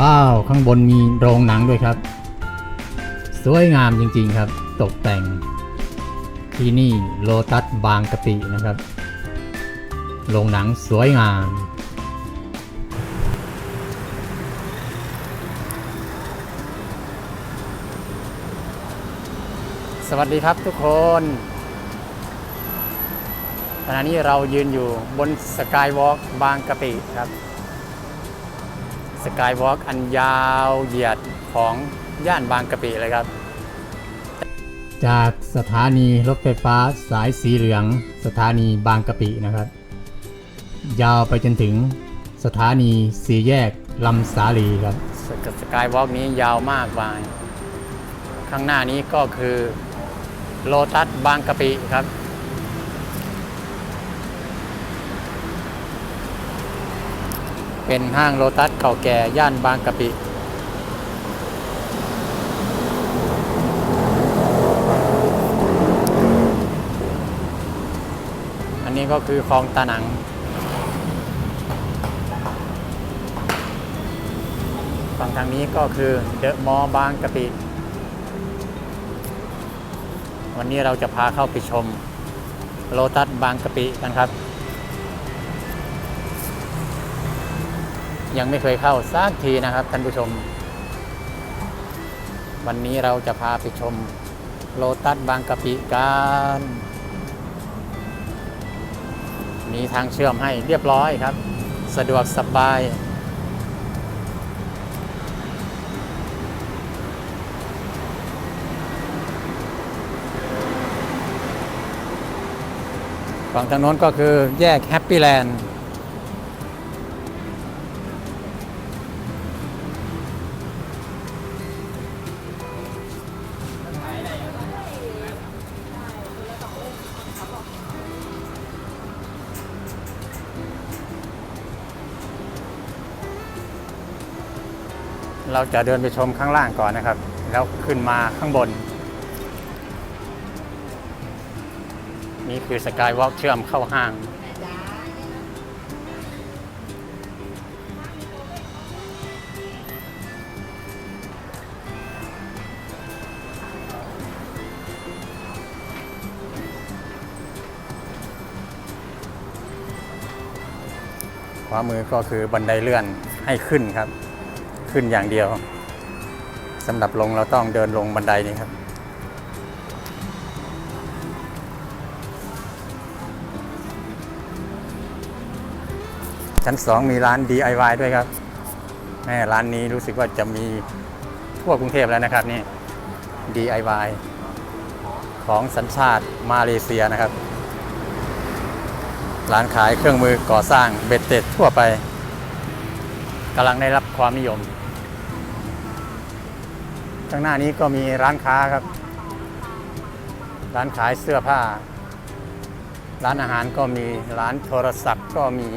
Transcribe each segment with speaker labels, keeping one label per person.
Speaker 1: ว้าว ข้างบนมีโรงหนังด้วยครับ สวยงามจริงๆครับ ตกแต่ง ที่นี่โลตัสบางกะปินะครับ โรงหนังสวยงามสวัสดีครับทุกคน ขณะนี้เรายืนอยู่บนสกายวอล์กบางกะปิครับ สกายวอล์กอันยาวเหยียดของย่านบางกะปิเลยครับ จากสถานีรถไฟฟ้าสายสีเหลือง สถานีบางกะปินะครับ ยาวไปจนถึงสถานีสีแยกลำสาลีครับ สกายวอล์กนี้ยาวมากมายข้างหน้านี้ก็คือโลตัสบางกะปิครับ เป็นห้างโลตัสเก่าแก่ย่านบางกะปิ อันนี้ก็คือคลองตาหนัง ฝั่งทางนี้ก็คือเดอะมอบางกะปิ วันนี้เราจะพาเข้าไปชมโลตัสบางกะปิกันครับ ยังไม่เคยเข้าสักทีนะครับท่านผู้ชม วันนี้เราจะพาไปชมโลตัสบางกะปิกันมีทางเชื่อมให้เรียบร้อยครับ สะดวกสบาย ฝั่งทางโน้นก็คือแยกแฮปปี้แลนด์ เราจะเดินไปชมข้างล่างก่อนนะครับ แล้วขึ้นมาข้างบน นี่คือสกายวอล์กเชื่อมเข้าห้าง ขวามือก็คือบันไดเลื่อนให้ขึ้นครับ ขึ้นอย่างเดียวสำหรับลงเราต้องเดินลงบันไดนี้ครับ ชั้น2มีร้าน DIY ด้วยครับแม่ร้านนี้รู้สึกว่าจะมีทั่วกรุงเทพแล้วนะครับนี่ DIY ของสัญชาติมาเลเซียนะครับ ร้านขายเครื่องมือก่อสร้างเบ็ดเตร็ดทั่วไปกำลังได้รับความนิยม ข้างหน้านี้ก็มีร้านค้าครับ ร้านขายเสื้อผ้า ร้านอาหารก็มี ร้านโทรศัพท์ก็มี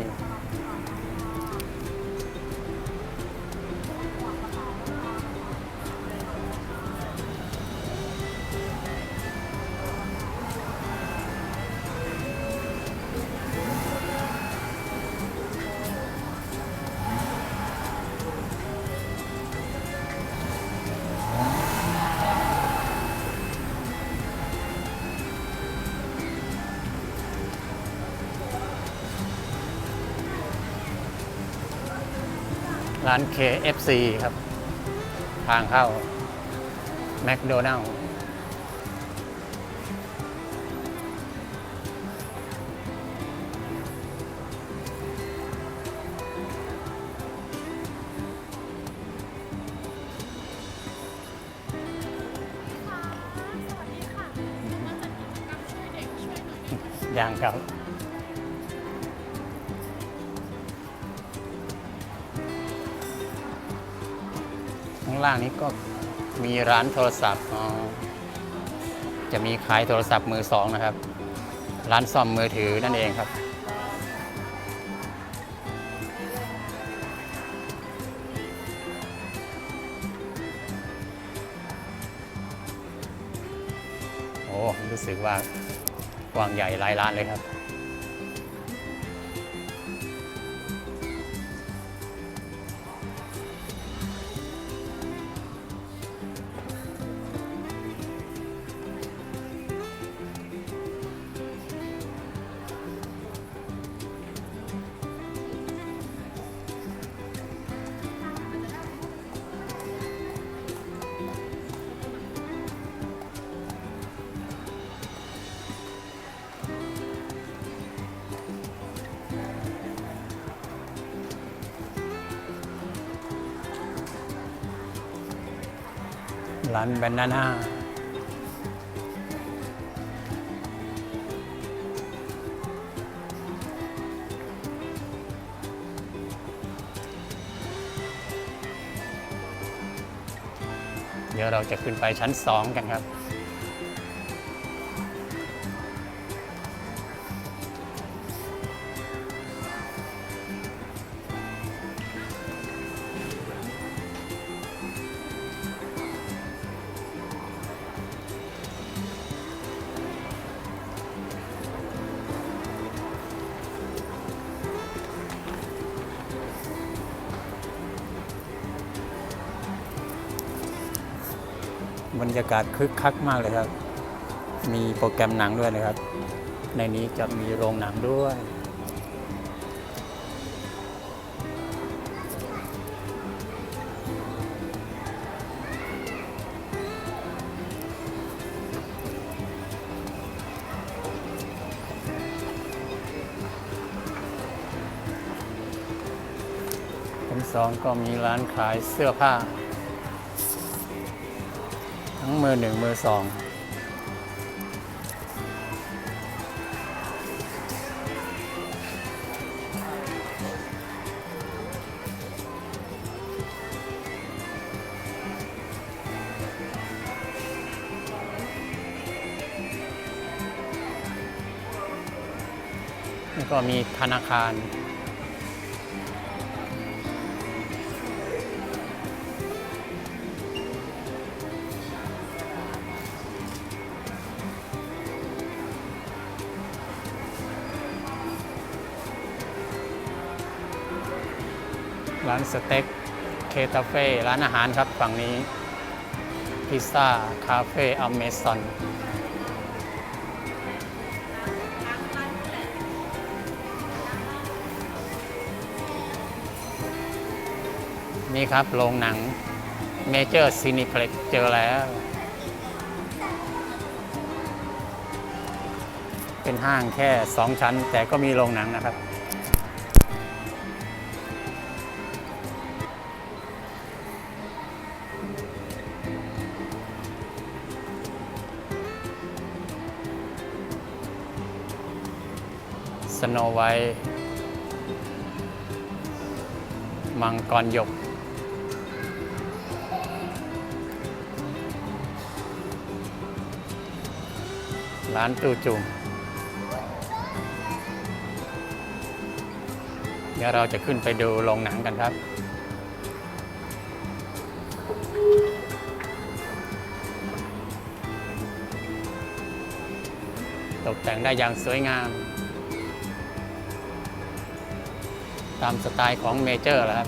Speaker 1: ร้าน KFC ครับ ทางเข้าแมคโดนัลล์อย่างเก่าางล่างนี้ก็มีร้านโทรศัพท์จะมีขายโทรศัพท์มือสองนะครับ ร้านซ่อมมือถือนั่นเองครับ โอ้รู้สึกว่ากว้างใหญ่หลายร้านเลยครับ ร้านแบนนาน่าเดี๋ยวเราจะขึ้นไปชั้นสองกันครับ บรรยากาศคึกคักมากเลยครับ มีโปรแกรมหนังด้วยนะครับ ในนี้จะมีโรงหนังด้วยชั้นสองก็มีร้านขายเสื้อผ้า มือหนึ่งมือสองแล้วก็มีธนาคารานสเต็กเคตาเฟ่ร้านอาหารครับฝั่งนี้ พิซซ่า คาเฟ่อเมซอนนี่ครับโรงหนังเมเจอร์ซีนิเพล็กเจอแล้ว เป็นห้างแค่ 2 ชั้น แต่ก็มีโรงหนังนะครับ สโนไวท์มังกรหยก ร้านตูจุ่มเดี๋ยวเราจะขึ้นไปดูโรงหนังกันครับตกแต่งได้อย่างสวยงาม ตามสไตล์ของเมเจอร์แล้วครับ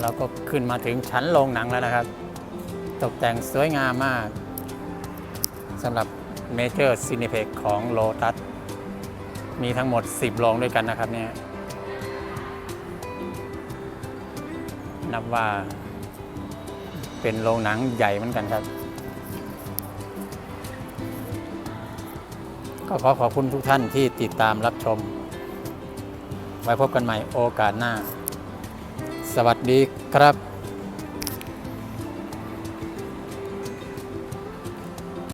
Speaker 1: เราก็ขึ้นมาถึงชั้นโรงหนังแล้วนะครับ ตกแต่งสวยงามมากสำหรับเมเจอร์ซีนิเพ็กของโลตัสมีทั้งหมด 10 โรงด้วยกันนะครับเนี่ยนับว่าเป็นโรงหนังใหญ่เหมือนกันครับ ก็ขอขอบคุณทุกท่านที่ติดตามรับชม ไว้พบกันใหม่โอกาสหน้า สวัสดีครับ